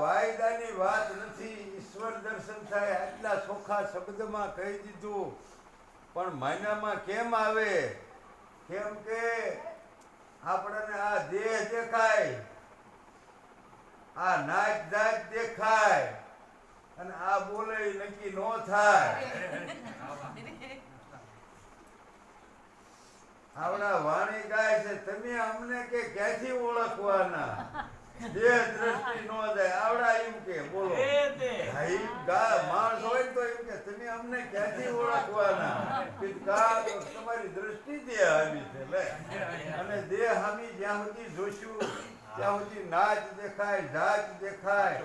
વાયદાની વાત નથી ઈશ્વર દર્શન થાય આટલા ચોખ્ખા શબ્દમાં કહી દીધું. પણ મહિનામાં કેમ આવે? કેમ કે આપણને આ દેહ દેખાય. આ નાચ જાત દેખાય. અને આ બોલે નક્કી નો થાય. આવડા વાણી ગાય છે, તમે અમને કે ક્યાંથી ઓળખવાના? દેહ દ્રષ્ટિ નો જાય આવડા એમ કે બોલો હા, ઈ ગા માણસ હોય ને તો એમ કે ક્યાંથી ઓળખવાના. તમારી દ્રષ્ટિ દેહ હામી છે, લે. અને દેહ હામી જ્યાં સુધી જોશું, ત્યાં સુધી નાચ દેખાય જાત દેખાય,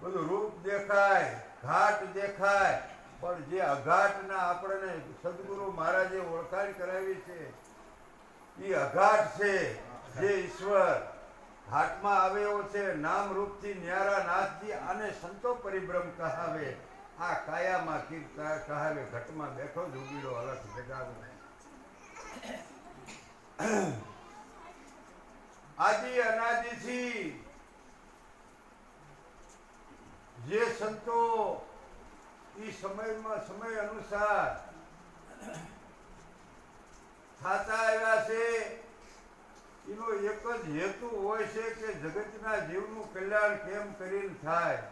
બધું રૂપ દેખાય, ઘાટ દેખાય. પણ જે અઘાટના આપણને સદગુરુ મહારાજે ઓળખાણ કરાવી છે એ અઘાટ છે, જે ઈશ્વર હાથમાં આવેલો છે, નામ રૂપથી ન્યારા નાથજી આને સંતો પરિભ્રમ કહાવે. આ કાયામાં કીર્તા કહાવે ઘટમાં બેઠો જ અલગ જગાવે આદિ અનાદિથી જે સંતો એ સમયમાં સમય અનુસાર થતા આવ્યા છે, એનો એક જ હેતુ હોય છે કે જગતના જીવનું કલ્યાણ કેમ કરીને થાય?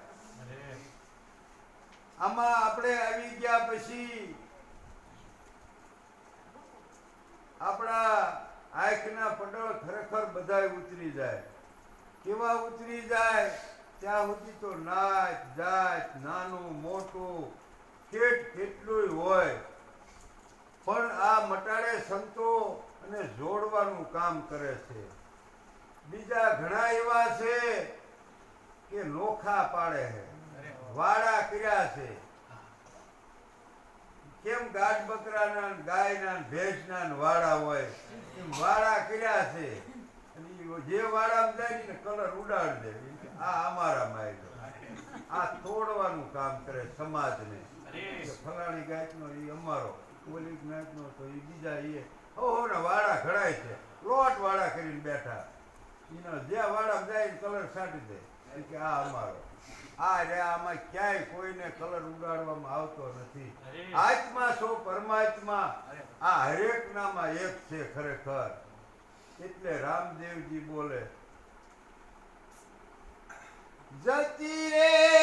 આમાં આપણે આવી ગયા પછી આપણા આંખના પડળ ખરેખર બધાય ઉતરી જાય. કેવા ઉતરી જાય? ત્યાં સુધી તો નાચ, જાત, નાનું, મોટું કેટ કેટલું હોય. પણ આ મટાડે સંતો અને જોડવાનું કામ કરે છે. બીજા ઘણા એવા છે કે નોખા પાડે છે. વાડા કર્યા છે. કેમ ગાઢ બકરાના, ગાયના, ભેંસના વાડા હોય? એમ વાડા કર્યા છે. જે વાડા જાય ને કલર ઉડાડી દે આ અમારામાં આવ્યો આ તોડવાનું કામ કરે સમાજને. કે ફલાણી ગાયનો એ અમારો, ઓલી નો તો એ બીજા એ. હો ને વાડા ઘડાય છે. લોટ વાડા કરીને બેઠા. એનો જે વાળા જાય કલર છાંટી દે કે આ અમારો. આ રે આમાં ક્યાંય કોઈને કલર ઉડાડવામાં આવતો નથી. આત્મા સો પરમાત્મા. આ હરેક નામાં એક છે ખરેખર. એટલે રામદેવજી બોલે જતી રે